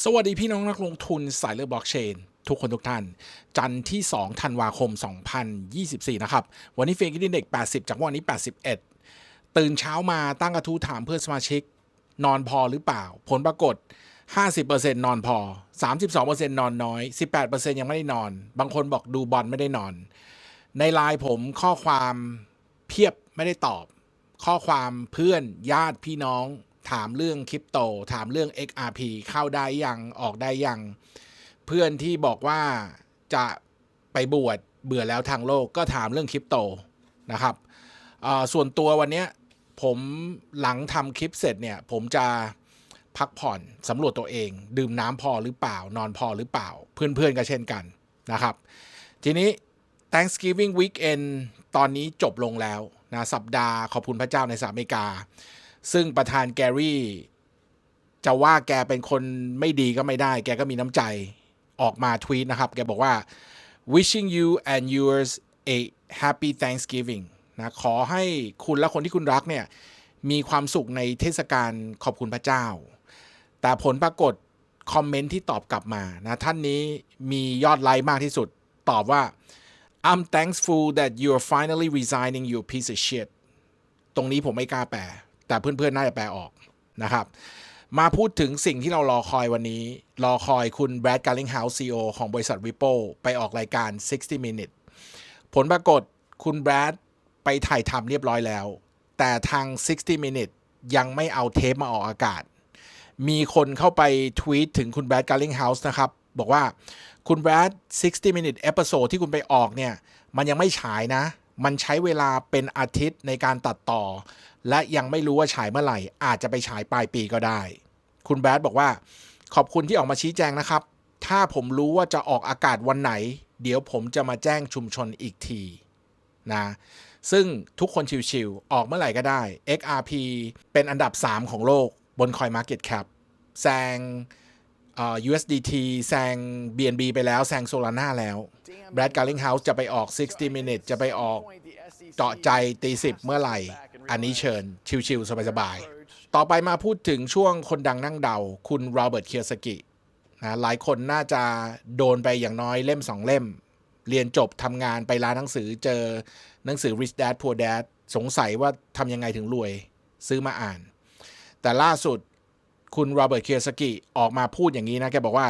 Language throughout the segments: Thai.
สวัสดีพี่น้องนักลงทุนสายเลือกบล็อกเชน ทุกคนทุกท่าน จันทร์ที่ 2 ธันวาคม 2024 นะครับ วันนี้เฟกินเด็ก 80 จากวันนี้ 81 ตื่นเช้ามาตั้งกระทู้ถามเพื่อนสมาชิก นอนพอหรือเปล่า ผลปรากฏ 50%นอนพอ 32%นอนน้อย 18%ยังไม่ได้นอน บางคนบอกดูบอลไม่ได้นอน ในไลน์ผมข้อความเพียบไม่ได้ตอบ ข้อความเพื่อนญาติพี่น้อง ถามเรื่องคริปโต ถามเรื่อง XRP เข้าได้ยังออกได้ยัง เพื่อนที่บอกว่าจะไปบวชเบื่อแล้วทางโลกก็ถามเรื่องคริปโตนะครับส่วนตัววันนี้ผมหลังทำคลิปเสร็จเนี่ย ผมจะพักผ่อนสำรวจตัวเอง ดื่มน้ำพอหรือเปล่า นอนพอหรือเปล่า เพื่อนๆก็เช่นกันนะครับ ทีนี้ Thanksgiving Weekend ตอนนี้จบลงแล้วนะสัปดาห์ขอบคุณพระเจ้าในสหรัฐอเมริกา ซึ่งประธานแกรี่ จะว่าแกเป็นคนไม่ดีก็ไม่ได้ แกก็มีน้ำใจออกมาทวีตนะครับ แกบอกว่า wishing you and yours a happy Thanksgiving นะขอให้คุณและคนที่คุณรักเนี่ย มีความสุขในเทศกาลขอบคุณพระเจ้า แต่ผลปรากฏคอมเมนต์ที่ตอบกลับมานะ ท่านนี้มียอดไลค์มากที่สุด ตอบว่า I'm thankful that you're finally resigning you piece of shit ตรงนี้ผมไม่กล้าแปล แต่เพื่อนๆน่าจะแปลออกนะครับ มาพูดถึงสิ่งที่เรารอคอยวันนี้ รอคอยคุณแบรดการ์ลิงเฮาส์ CEO ของบริษัท Ripple ไปออกรายการ 60 Minutes ผลปรากฏคุณแบรดไปถ่ายทำเรียบร้อยแล้ว แต่ทาง 60 Minutes ยังไม่เอาเทปมาออกอากาศ มีคนเข้าไปทวีตถึงคุณแบรดการ์ลิงเฮาส์นะครับ บอกว่าคุณแบรด60 minute episode ที่คุณไปออกเนี่ย มันยังไม่ฉายนะ มันใช้เวลาเป็นอาทิตย์ในการตัดต่อ และยังไม่รู้ว่าฉายเมื่อไหร่ อาจจะไปฉายปลายปีก็ได้ คุณแบรดบอกว่า ขอบคุณที่ออกมาชี้แจงนะครับ ถ้าผมรู้ว่าจะออกอากาศวันไหน เดี๋ยวผมจะมาแจ้งชุมชนอีกทีนะซึ่งทุกคนชิวๆออกเมื่อไหร่ก็ได้ XRP เป็นอันดับ 3 ของโลกบน CoinMarketCap แซง USDT แซง BNB ไปแล้ว แซง Solana แล้ว Brad Garlinghouse จะไปออก 60 minutes จะไปออกเจาะใจตีสิบเมื่อไหร่ อันนี้เชิญ ชิวๆสบายๆ ต่อไปมาพูดถึงช่วงคนดังนั่งเดา คุณโรเบิร์ตเคียสกินะหลายคนน่าจะโดนไปอย่างน้อยเล่มสองเล่ม เรียนจบทำงานไปร้านหนังสือเจอหนังสือ Rich Dad Poor Dad สงสัยว่าทำยังไงถึงรวยซื้อมาอ่าน แต่ล่าสุดคุณโรเบิร์ตเคียสกิออกมาพูดอย่างนี้นะ แกบอกว่า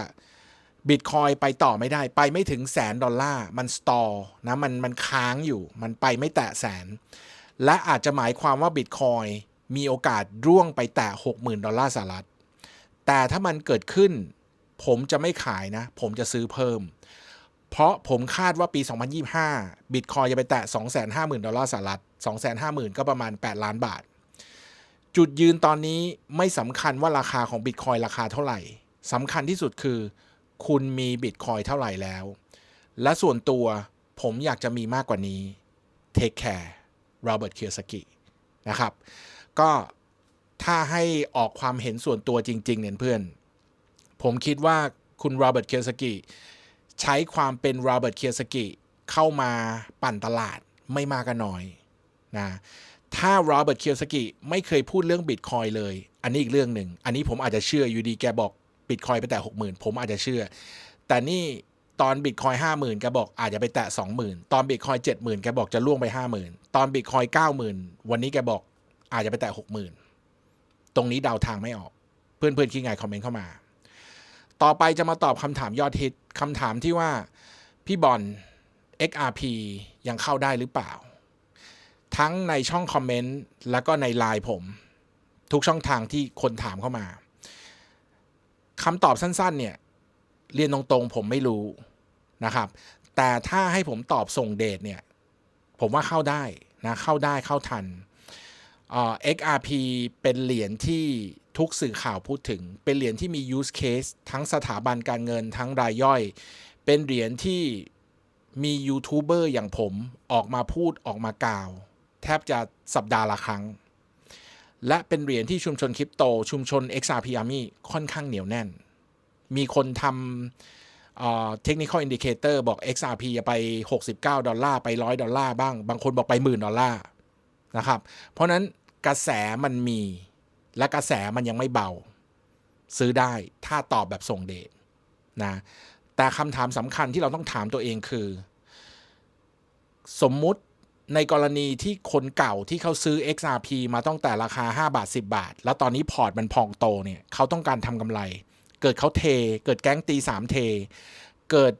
บิตคอยไปต่อไม่ได้ ไปไม่ถึงแสนดอลลาร์ มันสตอร์นะมันมันค้างอยู่ มันไปไม่แตะแสน และอาจจะหมายความว่าบิตคอยมีโอกาสร่วงไปแตะ60,000 ดอลลาร์สหรัฐ แต่ถ้ามันเกิดขึ้น ผมจะไม่ขายนะ ผมจะซื้อเพิ่ม เพราะผมคาดว่าปี 2025 บิตคอยจะไปแตะ 250,000 ดอลลาร์สหรัฐ 250,000 ก็ประมาณ 8 ล้านบาท จุดยืนตอนนี้ไม่สำคัญว่าราคาของบิตคอยราคาเท่าไหร่สำคัญที่สุดคือ คุณมีบิตคอยเท่าไหร่แล้ว และส่วนตัวผมอยากจะมีมากกว่านี้ Take care Robert Kiyosaki นะครับ ก็ถ้าให้ออกความเห็นส่วนตัวจริง ๆ เนี่ยเพื่อน ผมคิดว่าคุณโรเบิร์ตเคียสกิใช้ความเป็นโรเบิร์ตเคียสกิเข้ามาปั่นตลาดไม่มากก็น้อยนะถ้าโรเบิร์ตเคียสกิไม่เคยพูดเรื่องบิตคอยเลย อันนี้อีกเรื่องหนึ่ง อันนี้ผมอาจจะเชื่ออยู่ดีแกบอกบิตคอยไปแต่หกหมื่นผมอาจจะเชื่อ แต่นี่ ตอนบิตคอยห้าหมื่นแกบอกอาจจะไปแตะสองหมื่นตอนบิตคอยเจ็ดหมื่นแกบอกจะล่วงไปห้าหมื่นตอนบิตคอยเก้าหมื่นวันนี้แกบอกอาจจะไปแตะหกหมื่นตรงนี้เดาทางไม่ออก เพื่อนๆคิดไงคอมเมนต์เข้ามา ต่อไปจะมาตอบคำถามยอดฮิตคำถามที่ว่าพี่บอล XRP ยังเข้าได้หรือเปล่า ทั้งในช่องคอมเมนต์แล้วก็ในไลน์ผม ทุกช่องทางที่คนถามเข้ามาคำตอบสั้นๆเนี่ย เรียนตรงๆผมไม่รู้นะครับ แต่ถ้าให้ผมตอบส่งเดทเนี่ย ผมว่าเข้าได้นะเข้าได้เข้าทันเอ่อ XRP เป็นเหรียญที่ทุกสื่อข่าวพูดถึง เป็นเหรียญที่มี use case ทั้งสถาบันการเงินทั้งรายย่อย เป็นเหรียญที่มียูทูบเบอร์อย่างผมออกมาพูดออกมากล่าว แทบจะสัปดาห์ละครั้ง และเป็นเหรียญที่ชุมชนคริปโต ชุมชน XRP Army ค่อนข้างเหนียวแน่น มีคนทำเทคนิคอลอินดิเคเตอร์บอก XRP จะไป 69 ดอลลาร์ ไป 100 ดอลลาร์บ้าง บางคนบอกไปหมื่นดอลลาร์นะครับ เพราะนั้นกระแสมันมีและกระแสมันยังไม่เบา ซื้อได้ถ้าตอบแบบส่งเดชนะแต่คำถามสำคัญที่เราต้องถามตัวเองคือ สมมุติในกรณีที่คนเก่าที่เขาซื้อ XRP มาตั้งแต่ราคา 5 บาท 10 บาท แล้วตอนนี้พอร์ตมันพองโตเนี่ย เขาต้องการทำกำไร เกิดเขาเท เกิดแก๊งตี3เท เกิด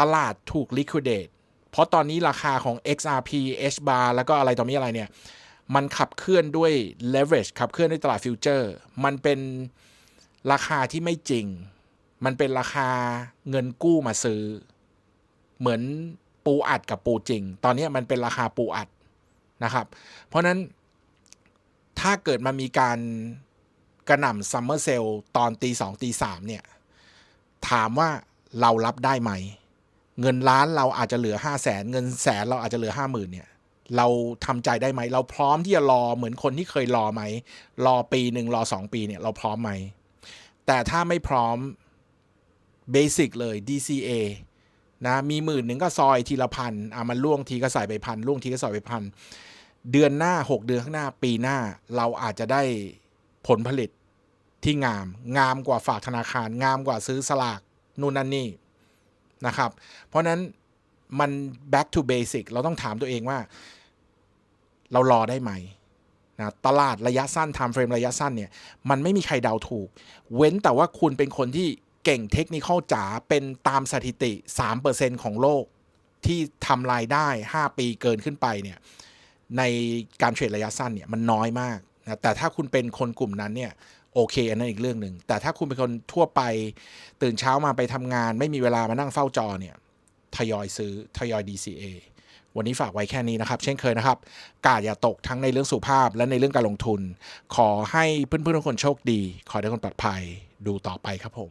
ตลาดถูก liquidate เพราะตอนนี้ราคาของ XRP H bar แล้วก็อะไรต่อมีอะไรเนี่ย มันขับเคลื่อนด้วย leverage ขับเคลื่อนด้วยตลาดฟิวเจอร์ มันเป็นราคาที่ไม่จริง มันเป็นราคาเงินกู้มาซื้อ เหมือนปูอัดกับปูจริง ตอนนี้มันเป็นราคาปูอัดนะครับ เพราะนั้นถ้าเกิดมันมีการ กระหน่ำซัมเมอร์เซลตอนตีสองตีสามเนี่ย ถามว่าเรารับได้ไหม เงินล้านเราอาจจะเหลือห้าแสนเงินแสนเราอาจจะเหลือห้าหมื่นเนี่ยเราทำใจได้ไหม เราพร้อมที่จะรอเหมือนคนที่เคยรอไหม รอปีหนึ่งรอสองปีเนี่ยเราพร้อมไหม แต่ถ้าไม่พร้อมเบสิกเลย DCA นะมีหมื่นหนึ่งก็ซอยทีละพันอะมันล่วงทีก็ใส่ไปพันล่วงทีก็ใส่ไปพันเดือนหน้า 6 เดือนข้างหน้าปีหน้าเราอาจจะได้ ผลผลิตที่งาม งามกว่าฝากธนาคาร งามกว่าซื้อสลากนู่นนั่นนี่นะครับ เพราะนั้นมัน back to basic เราต้องถามตัวเองว่า เรารอได้ไหมนะตลาดระยะสั้น time frame ระยะสั้นเนี่ย มันไม่มีใครเดาถูก เว้นแต่ว่าคุณเป็นคนที่เก่งเทคนิคจ๋าเป็นตามสถิติ 3%ของโลกที่ทำรายได้ 5 ปีเกินขึ้นไปเนี่ยในการเทรดระยะสั้นเนี่ยมันน้อยมาก นะแต่ถ้าคุณเป็นคนกลุ่มนั้นเนี่ยโอเคอันนั้นอีกเรื่องหนึ่งแต่ถ้าคุณเป็นคนทั่วไปตื่นเช้ามาไปทำงาน ไม่มีเวลามานั่งเฝ้าจอเนี่ยทยอยซื้อทยอย DCA วันนี้ฝากไว้แค่นี้นะครับ เช่นเคยนะครับ กาดอย่าตกทั้งในเรื่องสุภาพและในเรื่องการลงทุน ขอให้เพื่อนๆทุกคนโชคดี ขอให้ทุกคนปลอดภัยดูต่อไปครับผม